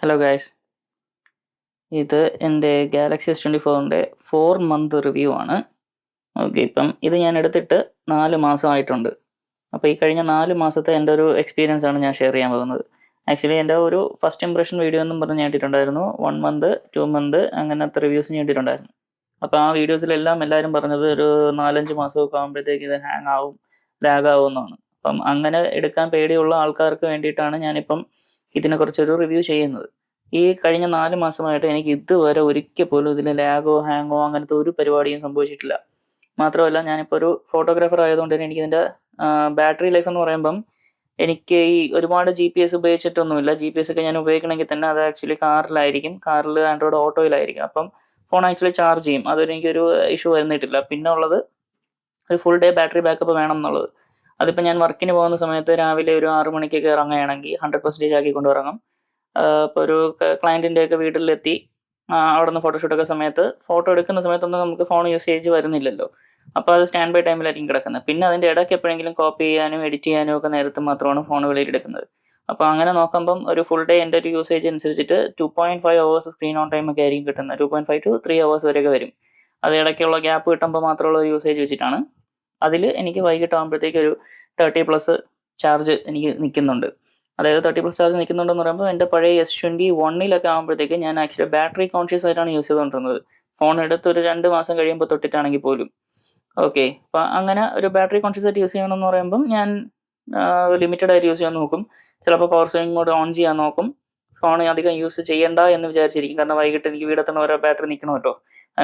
Hello guys ഇത് എന്റെ Galaxy S twenty ഫോറിന്റെ ഫോർ മന്ത് റിവ്യൂ ആണ്. ഓക്കെ ഇപ്പം ഇത് ഞാൻ എടുത്തിട്ട് നാല് മാസമായിട്ടുണ്ട്. അപ്പോൾ ഈ കഴിഞ്ഞ നാല് മാസത്തെ എന്റെ ഒരു എക്സ്പീരിയൻസ് ആണ് ഞാൻ ഷെയർ ചെയ്യാൻ പോകുന്നത്. ആക്ച്വലി എന്റെ ഒരു ഫസ്റ്റ് ഇംപ്രഷൻ വീഡിയോ എന്നും പറഞ്ഞ് ഞാൻ ഇട്ടിട്ടുണ്ടായിരുന്നു വൺ മന്ത് ടു മന്ത് അങ്ങനത്തെ റിവ്യൂസ് ഞാൻ ഇട്ടിട്ടുണ്ടായിരുന്നു അപ്പോൾ ആ വീഡിയോസിലെല്ലാം എല്ലാവരും പറഞ്ഞത് ഒരു നാലഞ്ച് മാസമൊക്കെ ആകുമ്പോഴത്തേക്ക് ഇത് ഹാങ് ആവും ലാഗ് ആവും എന്നാണ്. അപ്പം അങ്ങനെ എടുക്കാൻ പേടിയുള്ള ആൾക്കാർക്ക് വേണ്ടിയിട്ടാണ് ഞാനിപ്പം ഇതിനെക്കുറിച്ചൊരു റിവ്യൂ ചെയ്യുന്നത്. ഈ കഴിഞ്ഞ നാല് മാസമായിട്ട് എനിക്ക് ഇതുവരെ ഒരിക്കൽ പോലും ഇതിൽ ലാഗോ ഹാങ്ങോ അങ്ങനത്തെ ഒരു പരിപാടിയും സംഭവിച്ചിട്ടില്ല. മാത്രമല്ല ഞാനിപ്പോൾ ഒരു ഫോട്ടോഗ്രാഫർ ആയതുകൊണ്ട് തന്നെ എനിക്കിതിന്റെ ബാറ്ററി ലൈഫ് എന്ന് പറയുമ്പം എനിക്ക് ഈ ഒരുപാട് ജി പി എസ് ഉപയോഗിച്ചിട്ടൊന്നുമില്ല. ജി പി എസ് ഒക്കെ ഞാൻ ഉപയോഗിക്കണമെങ്കിൽ തന്നെ അത് ആക്ച്വലി കാറിലായിരിക്കും കാറിൽ ആൻഡ്രോയിഡ് ഓട്ടോയിലായിരിക്കും അപ്പം ഫോൺ ആക്ച്വലി ചാർജ് ചെയ്യും. അതൊരു എനിക്കൊരു ഇഷ്യൂ വരുന്നിട്ടില്ല. പിന്നെ ഉള്ളത് ഒരു ഫുൾ ഡേ ബാറ്ററി ബാക്കപ്പ് വേണം എന്നുള്ളത്. അതിപ്പോൾ ഞാൻ വർക്കിന് പോകുന്ന സമയത്ത് രാവിലെ ഒരു ആറ് മണിക്കൊക്കെ ഇറങ്ങുകയാണെങ്കിൽ ഹൺഡ്രഡ് പെർസെന്റേജ് ആക്കി കൊണ്ടുറങ്ങും ഇപ്പോൾ ഒരു ക്ലയന്റിന്റെ ഒക്കെ വീട്ടിലെത്തി. അവിടെ നിന്ന് ഫോട്ടോഷൂട്ടൊക്കെ സമയത്ത് ഫോട്ടോ എടുക്കുന്ന സമയത്തൊന്നും നമുക്ക് ഫോൺ യൂസേജ് വരുന്നില്ലല്ലോ. അപ്പോൾ അത് സ്റ്റാൻഡ് ബൈ ടൈമിലായിരിക്കും കിടക്കുന്നത്. പിന്നെ അതിന്റെ ഇടയ്ക്ക് എപ്പോഴെങ്കിലും കോപ്പി ചെയ്യാനും എഡിറ്റ് ചെയ്യാനും ഒക്കെ നേരത്ത് മാത്രമാണ് ഫോൺ വെളിയിലെടുക്കുന്നത് അപ്പോൾ അങ്ങനെ നോക്കുമ്പം ഒരു ഫുൾ ഡേ എന്റെ ഒരു യൂസേജ് അനുസരിച്ചിട്ട് two point five hours screen on time ഒക്കെ ആയിരിക്കും കിട്ടുന്നത്. Two point five two three hours വരെയൊക്കെ വരും. അത് ഇടയ്ക്കുള്ള ഗ്യാപ്പ് കിട്ടുമ്പോൾ മാത്രമുള്ള ഒരു യൂസേജ് വെച്ചിട്ടാണ്. അതിൽ എനിക്ക് വൈകിട്ട് ആകുമ്പോഴത്തേക്ക് ഒരു തേർട്ടി പ്ലസ് ചാർജ് എനിക്ക് നിൽക്കുന്നുണ്ട് അതായത് തേർട്ടി പ്ലസ് ചാർജ് നിൽക്കുന്നുണ്ടെന്ന് പറയുമ്പോൾ എന്റെ പഴയ എസ് ട്വന്റി വണ്ണിലൊക്കെ ആകുമ്പോഴത്തേക്ക് ഞാൻ ആക്ച്വലി ബാറ്ററി കോൺഷ്യസ് ആയിട്ടാണ് യൂസ് ചെയ്തുകൊണ്ടിരുന്നത് ഫോൺ എടുത്ത് ഒരു രണ്ട് മാസം കഴിയുമ്പോൾ തൊട്ടിട്ടാണെങ്കിൽ പോലും. ഓക്കെ അപ്പം അങ്ങനെ ഒരു ബാറ്ററി കോൺഷ്യസ് ആയിട്ട് യൂസ് ചെയ്യണമെന്ന് പറയുമ്പം ഞാൻ ലിമിറ്റഡ് ആയിട്ട് യൂസ് ചെയ്യാൻ നോക്കും. ചിലപ്പോൾ പവർ സേവിംഗ് മോഡ് ഓൺ ചെയ്യാൻ നോക്കും. ഫോൺ അധികം യൂസ് ചെയ്യണ്ട എന്ന് വിചാരിച്ചിരിക്കും. കാരണം വൈകിട്ട് എനിക്ക് വീടെത്തുന്ന ഓരോ ബാറ്ററി നിൽക്കണം കേട്ടോ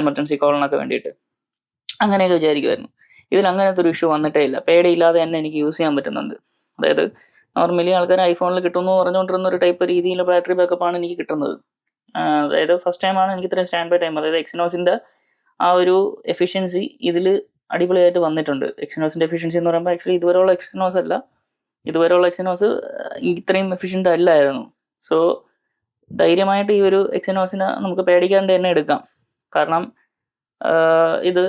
എമർജൻസി കോളിനൊക്കെ വേണ്ടിയിട്ട്. അങ്ങനെയൊക്കെ വിചാരിക്കുമായിരുന്നു ഇതിൽ അങ്ങനത്തെ ഒരു ഇഷ്യൂ വന്നിട്ടേ ഇല്ല പേടിയില്ലാതെ തന്നെ എനിക്ക് യൂസ് ചെയ്യാൻ പറ്റുന്നുണ്ട്. അതായത് നോർമലി ആൾക്കാർ ഐഫോണിൽ കിട്ടുന്നു പറഞ്ഞുകൊണ്ടിരുന്ന ഒരു ടൈപ്പ് രീതിയിലുള്ള ബാറ്ററി ബാക്കപ്പ് ആണ് എനിക്ക് കിട്ടുന്നത്. അതായത് ഫസ്റ്റ് ടൈമാണ് എനിക്ക് ഇത്രയും സ്റ്റാൻഡ് ബൈ ടൈം അതായത് എക്സിനോസിന്റെ ആ ഒരു എഫിഷ്യൻസി ഇതിൽ അടിപൊളിയായിട്ട് വന്നിട്ടുണ്ട്. എക്സിനോസിന്റെ എഫിഷ്യൻസി എന്ന് പറയുമ്പോൾ ആക്ച്വലി ഇതുവരെയുള്ള എക്സിനോസ് അല്ല. ഇതുവരെയുള്ള എക്സിനോസ് ഇത്രയും എഫിഷ്യന്റ് അല്ലായിരുന്നു. സോ ധൈര്യമായിട്ട് ഈ ഒരു എക്സിനോസിനെ നമുക്ക് പേടിക്കാണ്ട് തന്നെ എടുക്കാം. കാരണം ഇത്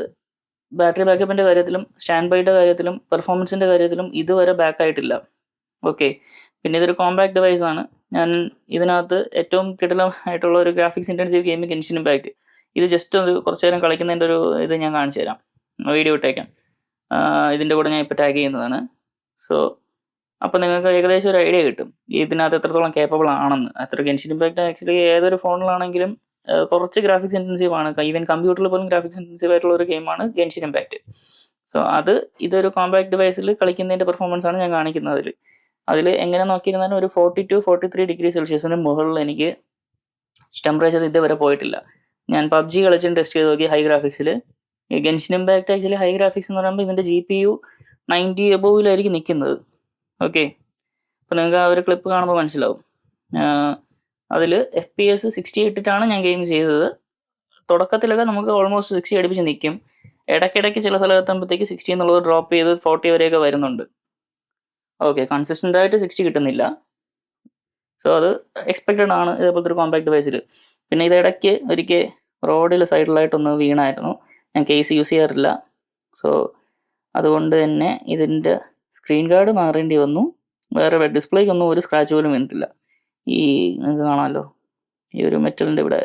ബാറ്ററി ബാക്കപ്പിന്റെ കാര്യത്തിലും സ്റ്റാൻഡ് ബൈയുടെ കാര്യത്തിലും പെർഫോമൻസിന്റെ കാര്യത്തിലും ഇതുവരെ ബാക്ക് ആയിട്ടില്ല. ഓക്കെ പിന്നെ ഇതൊരു കോമ്പാക്ട് ഡിവൈസ് ആണ്. ഞാൻ ഇതിനകത്ത് ഏറ്റവും കിടലമായിട്ടുള്ള ഒരു graphics intensive gaming engine impact ഇത് ജസ്റ്റ് ഒരു കുറച്ച് നേരം കളിക്കുന്നതിന്റെ ഒരു ഇത് ഞാൻ കാണിച്ചു തരാം. വീഡിയോ ഇട്ടേക്കാം. ഇതിന്റെ കൂടെ ഞാൻ ഇപ്പോൾ ടാഗ് ചെയ്യുന്നതാണ്. സോ അപ്പോൾ നിങ്ങൾക്ക് ഏകദേശം ഒരു ഐഡിയ കിട്ടും. ഇതിനകത്ത് എത്രത്തോളം കേപ്പബിൾ ആണെന്ന്. അത്ര ഗെൻഷിൻ ഇമ്പാക്ട് ആക്ച്വലി ഏതൊരു ഫോണിലാണെങ്കിലും കുറച്ച് ഗ്രാഫിക്സ് ഇന്റൻസീവ് ആണ്. ഈവൻ കമ്പ്യൂട്ടറിൽ പോലും ഗ്രാഫിക്സ് ഇന്റൻസീവ് ആയിട്ടുള്ള ഒരു ഗെയിമാണ് ഗെൻഷിൻ ഇമ്പാക്ട് സോ അത് ഇതൊരു കോമ്പാക്ട് ഡിവൈസിൽ കളിക്കുന്നതിന്റെ പെർഫോമൻസ് ആണ് ഞാൻ കാണിക്കുന്നത് അതിൽ അതിൽ എങ്ങനെ നോക്കിയിരുന്നാലും ഒരു forty two forty three degree സെൽഷ്യസിന് മുകളിൽ എനിക്ക് ടെമ്പറേച്ചർ ഇതുവരെ പോയിട്ടില്ല. ഞാൻ പബ്ജി കളിച്ചും ടെസ്റ്റ് ചെയ്ത് നോക്കി high ഗ്രാഫിക്സിൽ Genshin Impact actually high graphics എന്ന് പറയുമ്പോൾ ഇതിന്റെ ജി പി യു നയന്റി എബോവിലായിരിക്കും നിൽക്കുന്നത് ഓക്കെ അപ്പോൾ നിങ്ങൾക്ക് ആ ഒരു ക്ലിപ്പ് കാണുമ്പോൾ മനസ്സിലാവും. അതിൽ എഫ് പി എസ് സിക്സ്റ്റി ഇട്ടിട്ടാണ് ഞാൻ ഗെയിം ചെയ്തത്. തുടക്കത്തിലൊക്കെ നമുക്ക് ഓൾമോസ്റ്റ് സിക്സ്റ്റി അടുപ്പിച്ച് നിൽക്കും ഇടയ്ക്കിടയ്ക്ക് ചില സ്ഥലത്തെത്തുമ്പോഴത്തേക്ക് സിക്സ്റ്റി എന്നുള്ളത് ഡ്രോപ്പ് ചെയ്ത് ഫോർട്ടി വരെയൊക്കെ വരുന്നുണ്ട്. ഓക്കെ കൺസിസ്റ്റന്റ് ആയിട്ട് സിക്സ്റ്റി കിട്ടുന്നില്ല. സോ അത് എക്സ്പെക്റ്റഡ് ആണ്. ഇതേപോലത്തെ ഒരു കോമ്പാക്ട് ഡിവൈസിൽ പിന്നെ ഇതിടയ്ക്ക് ഒരിക്കൽ റോഡിൽ സൈഡിലായിട്ടൊന്ന് വീണായിരുന്നു. ഞാൻ കേസ് യൂസ് ചെയ്യാറില്ല. സോ അതുകൊണ്ട് തന്നെ ഇതിന്റെ സ്ക്രീൻ ഗാർഡ് മാറേണ്ടി വന്നു. വേറെ ഡിസ്പ്ലേക്കൊന്നും ഒരു സ്ക്രാച്ച് പോലും വീണിട്ടില്ല ഈ നിങ്ങൾക്ക് കാണാമല്ലോ ഈ ഒരു മെറ്റലിന്റെ ഇവിടെ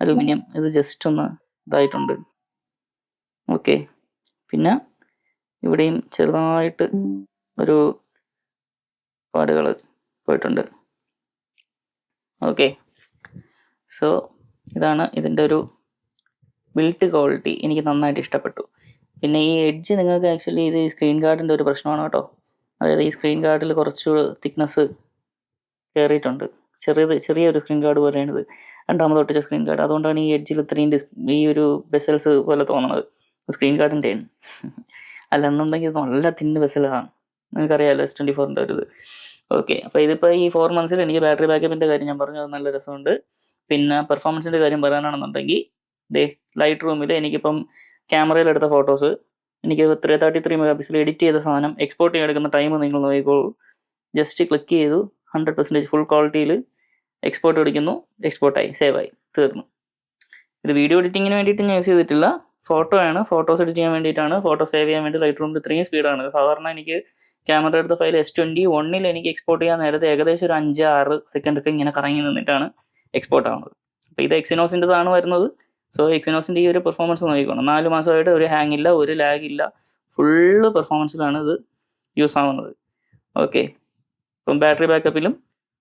അലുമിനിയം. ഇത് ജസ്റ്റ് ഒന്ന് ഇതായിട്ടുണ്ട്. ഓക്കെ പിന്നെ ഇവിടെയും ചെറുതായിട്ട് ഒരു പാടുകൾ പോയിട്ടുണ്ട്. ഓക്കെ സോ ഇതാണ് ഇതിന്റെ ഒരു ബിൽറ്റ് ക്വാളിറ്റി എനിക്ക് നന്നായിട്ട് ഇഷ്ടപ്പെട്ടു. പിന്നെ ഈ എഡ്ജ് നിങ്ങൾക്ക് ആക്ച്വലി ഇത് സ്ക്രീൻ ഗാർഡിന്റെ ഒരു പ്രശ്നമാണ് കേട്ടോ. അതായത് ഈ സ്ക്രീൻ ഗാർഡിൽ കുറച്ച് തിക്നെസ് കയറിയിട്ടുണ്ട്. ചെറിയത് ചെറിയൊരു സ്ക്രീൻ കാർഡ് പോലെയാണ് ഇത് രണ്ടാമത് ഒട്ടിച്ച സ്ക്രീൻ കാർഡ് അതുകൊണ്ടാണ് ഈ എഡ്ജിൽ ഇത്രയും ഡിസ് ഈ ഒരു ബെസൽസ് പോലെ തോന്നുന്നത്. സ്ക്രീൻ ഗാർഡിന്റെയാണ് അല്ലെന്നുണ്ടെങ്കിൽ ഇത് നല്ല തിന്ന് ബെസലാണ് നിങ്ങൾക്കറിയാമല്ലോ എസ് ട്വന്റി ഫോറിന്റെ ഒരു ഇത് ഓക്കെ അപ്പോൾ ഇതിപ്പോൾ ഈ ഫോർ മന്ത്സിൽ എനിക്ക് ബാറ്ററി ബാക്കപ്പിന്റെ കാര്യം ഞാൻ പറഞ്ഞു. അത് നല്ല രസമുണ്ട്. പിന്നെ പെർഫോമൻസിന്റെ കാര്യം പറയാനാണെന്നുണ്ടെങ്കിൽ ദേ ലൈറ്റ് റൂമിൽ എനിക്കിപ്പം ക്യാമറയിൽ എടുത്ത ഫോട്ടോസ് എനിക്ക് three thirty three mega pixel edit ചെയ്ത സാധനം എക്സ്പോർട്ട് ചെയ്യാൻ എടുക്കുന്ന ടൈം നിങ്ങൾ നോക്കിക്കോളൂ. ജസ്റ്റ് ക്ലിക്ക് ചെയ്തു. ഹൺഡ്രഡ് പെർസെന്റേജ് ഫുൾ ക്വാളിറ്റിയിൽ എക്സ്പോർട്ട് അടിക്കുന്നു എക്സ്പോർട്ടായി സേവായി തീർന്നു. ഇത് വീഡിയോ എഡിറ്റിങ്ങിന് വേണ്ടിയിട്ട് ഞാൻ യൂസ് ചെയ്തിട്ടില്ല. ഫോട്ടോ ആണ് ഫോട്ടോസ് എഡിറ്റ് ചെയ്യാൻ വേണ്ടിയിട്ടാണ്. ഫോട്ടോ സേവ് ചെയ്യാൻ വേണ്ടി ലൈറ്റ് റൂമിൽ ഇത്രയും സ്പീഡാണ് സാധാരണ എനിക്ക് ക്യാമറ എടുത്ത ഫയൽ എസ് ട്വന്റി വണ്ണിൽ എനിക്ക് എക്സ്പോർട്ട് ചെയ്യാൻ നേരത്തെ ഏകദേശം ഒരു അഞ്ച് ആറ് സെക്കൻഡ് ഒക്കെ ഇങ്ങനെ കറങ്ങി നിന്നിട്ടാണ് എക്സ്പോർട്ട് ആവുന്നത്. അപ്പോൾ ഇത് എക്സിനോസിന്റെതാണ് വരുന്നത്. സോ എക്സിനോസിന്റെ ഈ ഒരു പെർഫോമൻസ് നോക്കിക്കോണം. നാല് മാസമായിട്ട് ഒരു ഹാങ് ഇല്ല ഒരു ലാഗ് ഇല്ല. ഫുള്ള് പെർഫോമൻസിലാണ് ഇത് യൂസ് ആവുന്നത്. ഓക്കെ ഇപ്പം ബാറ്ററി ബാക്കപ്പിലും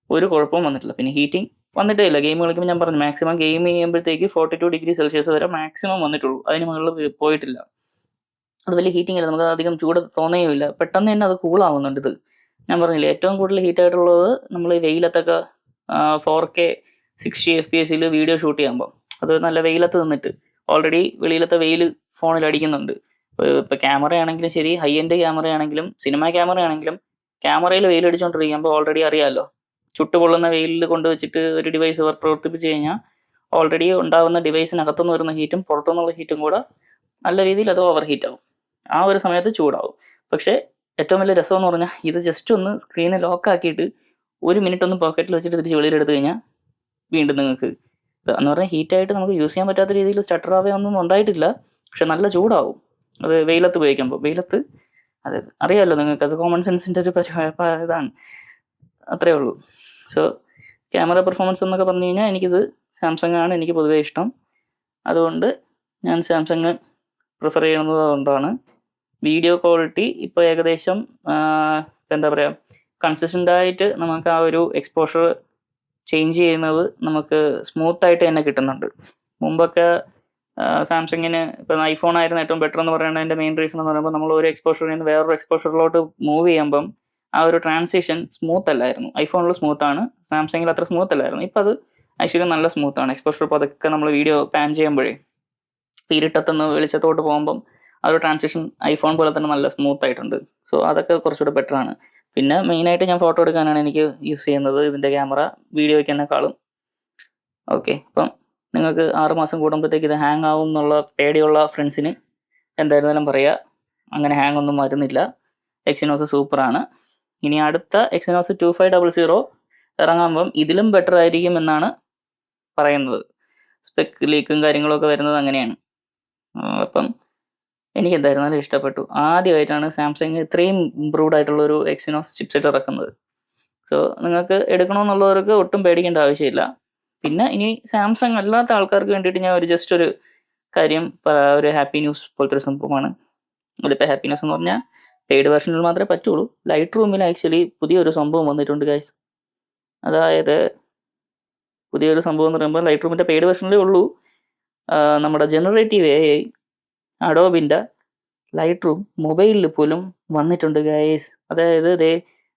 ഒരു കുഴപ്പവും വന്നിട്ടില്ല. പിന്നെ ഹീറ്റിംഗ് വന്നിട്ടേ ഇല്ല ഗെയിം കളിക്കുമ്പോൾ ഞാൻ പറഞ്ഞു മാക്സിമം ഗെയിം ചെയ്യുമ്പോഴത്തേക്ക് ഫോർട്ടി ടു ഡിഗ്രി സെൽഷ്യസ് വരെ മാക്സിമം വന്നിട്ടുള്ളൂ. അതിന് മുകളിൽ പോയിട്ടില്ല. അത് വലിയ ഹീറ്റിംഗ് അല്ല. നമുക്ക് അധികം ചൂട് തോന്നുകയുമില്ല പെട്ടെന്ന് തന്നെ അത് കൂളാവുന്നുണ്ട് ഇത്. ഞാൻ പറഞ്ഞില്ല ഏറ്റവും കൂടുതൽ ഹീറ്റ് ആയിട്ടുള്ളത് നമ്മൾ വെയിലത്തൊക്കെ four K sixty F P എസിൽ വീഡിയോ ഷൂട്ട് ചെയ്യുമ്പോൾ അത് നല്ല വെയിലത്ത് നിന്നിട്ട്. ഓൾറെഡി വെളിയിലത്തെ വെയിൽ ഫോണിൽ അടിക്കുന്നുണ്ട്. ഇപ്പോൾ ക്യാമറ ആണെങ്കിലും ശരി ഹൈ എൻഡ് ക്യാമറ ആണെങ്കിലും സിനിമ ക്യാമറ ആണെങ്കിലും ക്യാമറയിൽ വെയിൽ അടിച്ചുകൊണ്ടിരിക്കുമ്പോൾ ഓൾറെഡി അറിയാമല്ലോ ചുട്ടുപൊള്ളുന്ന വെയിലിൽ കൊണ്ടുവച്ചിട്ട് ഒരു ഡിവൈസ് പ്രവർത്തിപ്പിച്ച് കഴിഞ്ഞാൽ ഓൾറെഡി ഉണ്ടാകുന്ന ഡിവൈസിനകത്തുനിന്ന് വരുന്ന ഹീറ്റും പുറത്തുനിന്നുള്ള ഹീറ്റും കൂടെ നല്ല രീതിയിൽ അത് ഓവർ ഹീറ്റ് ആവും. ആ ഒരു സമയത്ത് ചൂടാവും. പക്ഷേ ഏറ്റവും വലിയ രസം എന്ന് പറഞ്ഞാൽ ഇത് ജസ്റ്റ് ഒന്ന് സ്ക്രീനെ ലോക്കാക്കിയിട്ട് ഒരു മിനിറ്റ് ഒന്ന് പോക്കറ്റിൽ വെച്ചിട്ട് തിരിച്ച് വെളിയിൽ എടുത്തു കഴിഞ്ഞാൽ വീണ്ടും നിങ്ങൾക്ക് എന്ന് പറഞ്ഞാൽ ഹീറ്റായിട്ട് നമുക്ക് യൂസ് ചെയ്യാൻ പറ്റാത്ത രീതിയിൽ സ്റ്റട്ടർ ആവുകയൊന്നും ഉണ്ടായിട്ടില്ല. പക്ഷെ നല്ല ചൂടാവും. അത് വെയിലത്ത് ഉപയോഗിക്കുമ്പോൾ വെയിലത്ത് അത് അറിയാമല്ലോ നിങ്ങൾക്ക് അത് കോമൺ സെൻസിന്റെ ഒരു ഇതാണ്. അത്രേ ഉള്ളൂ. സോ ക്യാമറ പെർഫോമൻസ് എന്നൊക്കെ പറഞ്ഞു കഴിഞ്ഞാൽ എനിക്കിത് സാംസങ് ആണ് എനിക്ക് പൊതുവേ ഇഷ്ടം. അതുകൊണ്ട് ഞാൻ സാംസങ് പ്രിഫർ ചെയ്യുന്നത് അതുകൊണ്ടാണ്. വീഡിയോ ക്വാളിറ്റി ഇപ്പോൾ ഏകദേശം എന്താ പറയുക കൺസിസ്റ്റന്റ് ആയിട്ട് നമുക്ക് ആ ഒരു എക്സ്പോഷർ ചേഞ്ച് ചെയ്യുന്നത് നമുക്ക് സ്മൂത്തായിട്ട് തന്നെ കിട്ടുന്നുണ്ട്. മുമ്പൊക്കെ സാംസങ്ങിന് ഇപ്പം ഐഫോൺ ആയിരുന്നു ഏറ്റവും ബെറ്റർ എന്ന് പറയുന്നതിന്റെ മെയിൻ റീസൺ എന്ന് പറയുമ്പോൾ നമ്മൾ ഒരു എക്സ്പോഷറിൽ നിന്ന് വേറൊരു എക്സ്പോഷറിലോട്ട് മൂവ് ചെയ്യുമ്പം ആ ഒരു ട്രാൻസിഷൻ സ്മൂത്ത് അല്ലായിരുന്നു. ഐഫോണിൽ സ്മൂത്ത് ആണ്. സാംസങ്ങിൽ അത്ര സ്മൂത്ത് അല്ലായിരുന്നു. ഇപ്പം അത് ആക്ച്വലി നല്ല സ്മൂത്ത് ആണ്. എക്സ്പോഷർ പതുക്കെ നമ്മൾ വീഡിയോ പാൻ ചെയ്യുമ്പോഴേ ഇരുട്ടത്തുനിന്ന് വെളിച്ചത്തോട്ട് പോകുമ്പം ആ ഒരു ട്രാൻസിഷൻ ഐഫോൺ പോലെ തന്നെ നല്ല സ്മൂത്ത് ആയിട്ടുണ്ട്. സോ അതൊക്കെ കുറച്ചുകൂടെ ബെറ്റർ ആണ്. പിന്നെ മെയിനായിട്ട് ഞാൻ ഫോട്ടോ എടുക്കാനാണ് എനിക്ക് യൂസ് ചെയ്യുന്നത് ഇതിന്റെ ക്യാമറ വീഡിയോയ്ക്ക് എന്നെക്കാളും. ഓക്കെ അപ്പം നിങ്ങൾക്ക് ആറുമാസം കൂടുമ്പോഴത്തേക്ക് ഇത് ഹാങ് ആവും എന്നുള്ള പേടിയുള്ള ഫ്രണ്ട്സിന് എന്തായിരുന്നാലും പറയുക അങ്ങനെ ഹാങ് ഒന്നും വരുന്നില്ല. എക്സിനോസ് സൂപ്പറാണ് ഇനി അടുത്ത Exynos two five double zero ഇറങ്ങുമ്പം ഇതിലും ബെറ്റർ ആയിരിക്കും എന്നാണ് പറയുന്നത്. സ്പെക് ലീക്കും കാര്യങ്ങളൊക്കെ വരുന്നത് അങ്ങനെയാണ്. അപ്പം എനിക്ക് എന്തായിരുന്നാലും ഇഷ്ടപ്പെട്ടു. ആദ്യമായിട്ടാണ് സാംസങ് ഇത്രയും ഇമ്പ്രൂവ്ഡ് ആയിട്ടുള്ള ഒരു എക്സിനോസ് ചിപ്സെറ്റ് ഇറക്കുന്നത്. സോ നിങ്ങൾക്ക് എടുക്കണമെന്നുള്ളവർക്ക് ഒട്ടും പേടിക്കേണ്ട ആവശ്യമില്ല. പിന്നെ ഇനി സാംസങ് അല്ലാത്ത ആൾക്കാർക്ക് വേണ്ടിയിട്ട് ഞാൻ ഒരു ജസ്റ്റ് ഒരു കാര്യം ഒരു ഹാപ്പി ന്യൂസ് പോലത്തെ ഒരു സംഭവമാണ്. അതിപ്പോൾ ഹാപ്പി ന്യൂസ് എന്ന് പറഞ്ഞാൽ പെയ്ഡ് വേർഷനിൽ മാത്രമേ പറ്റുള്ളൂ. ലൈറ്റ് റൂമിൽ ആക്ച്വലി പുതിയൊരു സംഭവം വന്നിട്ടുണ്ട് ഗൈസ് അതായത് പുതിയൊരു സംഭവം എന്ന് പറയുമ്പോൾ ലൈറ്റ് റൂമിന്റെ പെയ്ഡ് വേർഷനിലേ ഉള്ളൂ. നമ്മുടെ ജനറേറ്റീവ് എ ഐ അഡോബിന്റെ ലൈറ്റ് റൂം മൊബൈലിൽ പോലും വന്നിട്ടുണ്ട് ഗൈസ് അതായത് ദേ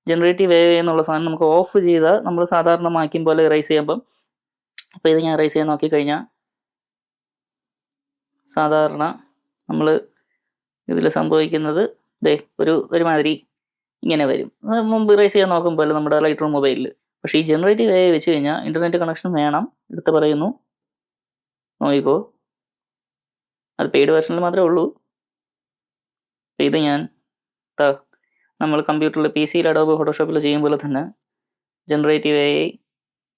ജനറേറ്റീവ് എ എന്നുള്ള സാധനം നമുക്ക് ഓഫ് ചെയ്താൽ നമ്മൾ സാധാരണ മാക്കിയും പോലെ റൈസ് ചെയ്യുമ്പം അപ്പോൾ ഇത് ഞാൻ ഇറേസ് ചെയ്യാൻ നോക്കിക്കഴിഞ്ഞാൽ സാധാരണ നമ്മൾ ഇതിൽ സംഭവിക്കുന്നത് ദേ ഒരു ഒരുമാതിരി ഇങ്ങനെ വരും. മുമ്പ് റൈസ് ചെയ്യാൻ നോക്കുമ്പോൾ നമ്മുടെ ലൈറ്റ് റൂം മൊബൈലിൽ പക്ഷേ ഈ ജനറേറ്റീവ് എ വെച്ച് കഴിഞ്ഞാൽ ഇന്റർനെറ്റ് കണക്ഷൻ വേണം എടുത്ത് പറയുന്നു. നോക്കിക്കോ. അത് പെയ്ഡ് വേർഷനിൽ മാത്രമേ ഉള്ളൂ. ഇത് ഞാൻ നമ്മൾ കമ്പ്യൂട്ടറിൽ പി സിയിൽ അഡോബ് ഫോട്ടോഷോപ്പിൽ ചെയ്യുമ്പോൾ തന്നെ ജനറേറ്റീവ് എ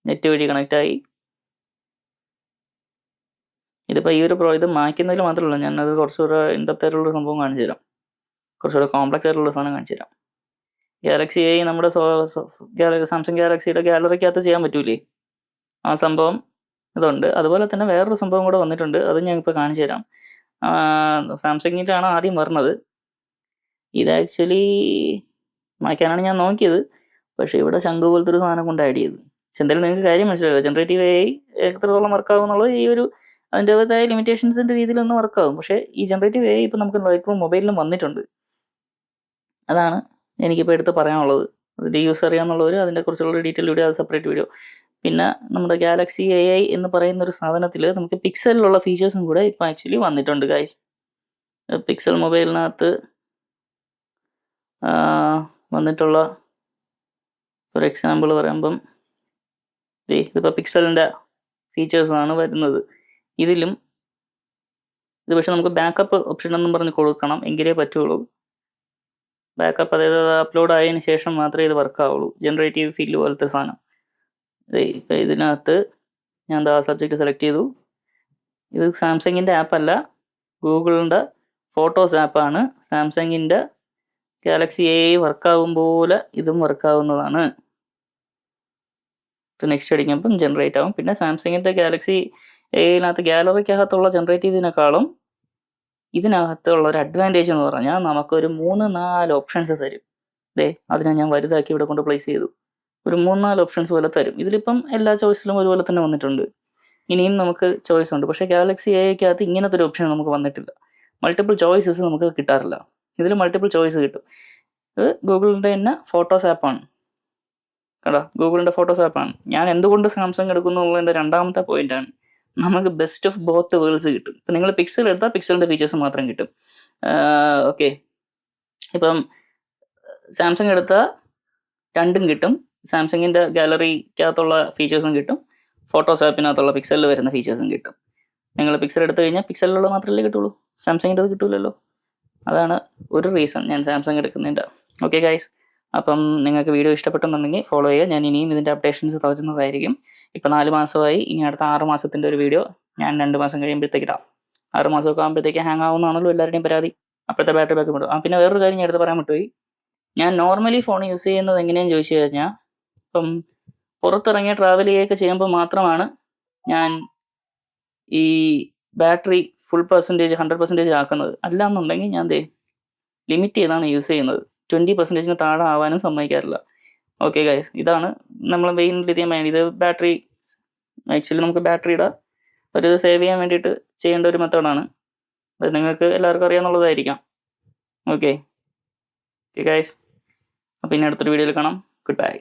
നെറ്റ് വഴി കണക്റ്റ് ആയി ഇതിപ്പോൾ ഈ ഒരു പ്രോ ഇത് മായ്ക്കുന്നതിൽ മാത്രമല്ല ഞാൻ അത് കുറച്ചുകൂടെ ഇൻഡപ്റ്റ് സംഭവം കാണിച്ചു തരാം. കുറച്ചുകൂടെ കോംപ്ലക്സ് ആയിട്ടുള്ള സാധനം കാണിച്ചു തരാം. ഗാലക്സി ഐ നമ്മുടെ സാംസങ് ഗാലക്സിയുടെ ഗാലറിക്കകത്ത് ചെയ്യാൻ പറ്റൂലേ? ആ സംഭവം ഇതുണ്ട്. അതുപോലെ തന്നെ വേറൊരു സംഭവം കൂടെ വന്നിട്ടുണ്ട്. അത് ഞാൻ ഇപ്പോൾ കാണിച്ചു തരാം. സാംസങ്ങിന്റെ ആണ് ആദ്യം വരുന്നത് ഇത് ആക്ച്വലി മായ്ക്കാനാണ് ഞാൻ നോക്കിയത്. പക്ഷേ ഇവിടെ ശംഖു പോലത്തെ ഒരു സാധനം കൊണ്ട് ആഡ് ചെയ്ത് പക്ഷെ എന്തായാലും നിങ്ങൾക്ക് കാര്യം മനസ്സിലായില്ല? ജനറേറ്റീവ് എത്രത്തോളം വർക്കാവും എന്നുള്ളത് ഈ ഒരു അതിന്റെതായ ലിമിറ്റേഷൻസിന്റെ രീതിയിലൊന്നും വർക്കാവും പക്ഷേ ഈ ജനറേറ്റീവ് എ ഇപ്പം നമുക്ക് ലൈറ്റ് മൊബൈലിലും വന്നിട്ടുണ്ട്. അതാണ് എനിക്കിപ്പോൾ എടുത്ത് പറയാനുള്ളത്. അതിന്റെ യൂസ് അറിയാമെന്നുള്ളവർ അതിന്റെ കുറിച്ചുള്ള ഡീറ്റെയിൽ വീഡിയോ അത് സെപ്പറേറ്റ് വീഡിയോ പിന്നെ നമ്മുടെ ഗാലക്സി എ ഐ എന്ന് പറയുന്ന ഒരു സാധനത്തിൽ നമുക്ക് പിക്സലിലുള്ള ഫീച്ചേഴ്സും കൂടെ ഇപ്പോൾ ആക്ച്വലി വന്നിട്ടുണ്ട് ഗൈസ് പിക്സൽ മൊബൈലിനകത്ത് വന്നിട്ടുള്ള ഒരു എക്സാമ്പിൾ പറയുമ്പം ഇതിപ്പോൾ പിക്സലിന്റെ ഫീച്ചേഴ്സാണ് വരുന്നത്. ഇതിലും ഇത് പക്ഷെ നമുക്ക് ബാക്കപ്പ് ഓപ്ഷൻ എന്നും പറഞ്ഞ് കൊടുക്കണം എങ്കിലേ പറ്റുള്ളൂ. ബാക്കപ്പ് അതായത് അപ്ലോഡ് ആയതിന് ശേഷം മാത്രമേ ഇത് വർക്ക് ആവുള്ളൂ. ജനറേറ്റീവ് ഫീൽ പോലത്തെ സാധനം ഇപ്പം ഇതിനകത്ത് ഞാൻ എന്താ സബ്ജക്റ്റ് സെലക്ട് ചെയ്തു. ഇത് സാംസങ്ങിന്റെ ആപ്പല്ല ഗൂഗിളിന്റെ ഫോട്ടോസ് ആപ്പാണ് സാംസങ്ങിന്റെ ഗാലക്സി എ വർക്കാവും പോലെ ഇതും വർക്ക് വർക്കാവുന്നതാണ് നെക്സ്റ്റ് അടിക്കുമ്പം ജനറേറ്റ് ആവും. പിന്നെ സാംസങ്ങിന്റെ ഗാലക്സി ഇതിനകത്ത് ഗാലറിക്കകത്തുള്ള ജനറേറ്റ് ചെയ്തതിനേക്കാളും ഇതിനകത്തുള്ള ഒരു അഡ്വാന്റേജ് എന്ന് പറഞ്ഞാൽ നമുക്കൊരു മൂന്ന് നാല് ഓപ്ഷൻസ് തരും. ദേ അതിനെ ഞാൻ വലുതാക്കി ഇവിടെ കൊണ്ട് പ്ലേസ് ചെയ്തു. ഒരു മൂന്ന് നാല് ഓപ്ഷൻസ് പോലെ തരും. ഇതിലിപ്പം എല്ലാ ചോയ്സിലും ഒരുപോലെ തന്നെ വന്നിട്ടുണ്ട്. ഇനിയും നമുക്ക് ചോയ്സ് ഉണ്ട്. പക്ഷേ ഗാലക്സി എക്കകത്ത് ഇങ്ങനത്തെ ഒരു ഓപ്ഷൻ നമുക്ക് വന്നിട്ടില്ല. മൾട്ടിപ്പിൾ ചോയ്സസ് നമുക്ക് കിട്ടാറില്ല. ഇതിൽ മൾട്ടിപ്പിൾ ചോയ്സ് കിട്ടും. ഇത് ഗൂഗിളിന്റെ തന്നെ ഫോട്ടോസ് ആപ്പാണ് കേട്ടോ ഗൂഗിളിന്റെ ഫോട്ടോസ് ആപ്പാണ് ഞാൻ എന്തുകൊണ്ട് സാംസങ് എടുക്കുന്നു എന്നുള്ളതിന്റെ രണ്ടാമത്തെ പോയിന്റാണ് നമുക്ക് ബെസ്റ്റ് ഓഫ് ബോത്ത് വേൾഡ്സ് കിട്ടും. ഇപ്പം നിങ്ങൾ പിക്സൽ എടുത്താൽ പിക്സലിന്റെ ഫീച്ചേഴ്സ് മാത്രം കിട്ടും. ഓക്കെ ഇപ്പം സാംസങ് എടുത്താൽ രണ്ടും കിട്ടും. സാംസങ്ങിന്റെ ഗാലറിക്കകത്തുള്ള ഫീച്ചേഴ്സും കിട്ടും. ഫോട്ടോസ് ആപ്പിനകത്തുള്ള പിക്സലിൽ വരുന്ന ഫീച്ചേഴ്സും കിട്ടും. നിങ്ങൾ പിക്സൽ എടുത്തു കഴിഞ്ഞാൽ പിക്സലിലുള്ള മാത്രമല്ലേ കിട്ടുള്ളൂ? സാംസങ്ങിന്റെ അത് കിട്ടൂലല്ലോ. അതാണ് ഒരു റീസൺ ഞാൻ സാംസങ് എടുക്കുന്നതിന്റെ. ഓക്കെ ഗൈസ് അപ്പം നിങ്ങൾക്ക് വീഡിയോ ഇഷ്ടപ്പെട്ടെന്നുണ്ടെങ്കിൽ ഫോളോ ചെയ്യുക. ഞാൻ ഇനിയും ഇതിന്റെ അപ്ഡേഷൻസ് തരുന്നതായിരിക്കും. ഇപ്പം നാല് മാസമായി ഇനി അടുത്ത ആറ് മാസത്തിന്റെ ഒരു വീഡിയോ ഞാൻ രണ്ട് മാസം കഴിയുമ്പോഴത്തേക്കിടാം ആറ് മാസമൊക്കെ ആകുമ്പോഴത്തേക്ക് ഹാങ് ആവുന്നതാണല്ലോ എല്ലാവരുടെയും പരാതി. അപ്പോഴത്തെ ബാറ്ററി ബാക്ക് വിടും ആ പിന്നെ വേറൊരു കാര്യം ഞാൻ എടുത്ത് പറയാൻ വിട്ടുപോയി. ഞാൻ നോർമലി ഫോൺ യൂസ് ചെയ്യുന്നത് എങ്ങനെയാണെന്ന് ചോദിച്ചു കഴിഞ്ഞാൽ ഇപ്പം പുറത്തിറങ്ങിയ ട്രാവൽ ചെയ്യുകയൊക്കെ ചെയ്യുമ്പോൾ മാത്രമാണ് ഞാൻ ഈ battery full percentage hundred percentage ആക്കുന്നത്. അല്ല എന്നുണ്ടെങ്കിൽ ഞാൻ ദേ ലിമിറ്റ് ചെയ്താണ് യൂസ് ചെയ്യുന്നത്. ട്വന്റി പെർസെന്റേജിന് താഴെ ആവാനും സമ്മതിക്കാറില്ല. ഓക്കെ ഗൈസ് ഇതാണ് നമ്മൾ മെയിൻ ലിഥിയം വേണ്ടി. ഇത് ബാറ്ററി ആക്ച്വലി നമുക്ക് ബാറ്ററിയുടെ ഒരു സേവ് ചെയ്യാൻ വേണ്ടിയിട്ട് ചെയ്യേണ്ട ഒരു മെത്തേഡാണ് അത് നിങ്ങൾക്ക് എല്ലാവർക്കും അറിയാമെന്നുള്ളതായിരിക്കാം ഓക്കെ ഓക്കെ ഗൈസ് അപ്പോൾ ഇനി അടുത്തൊരു വീഡിയോയിൽ കാണാം. Good bye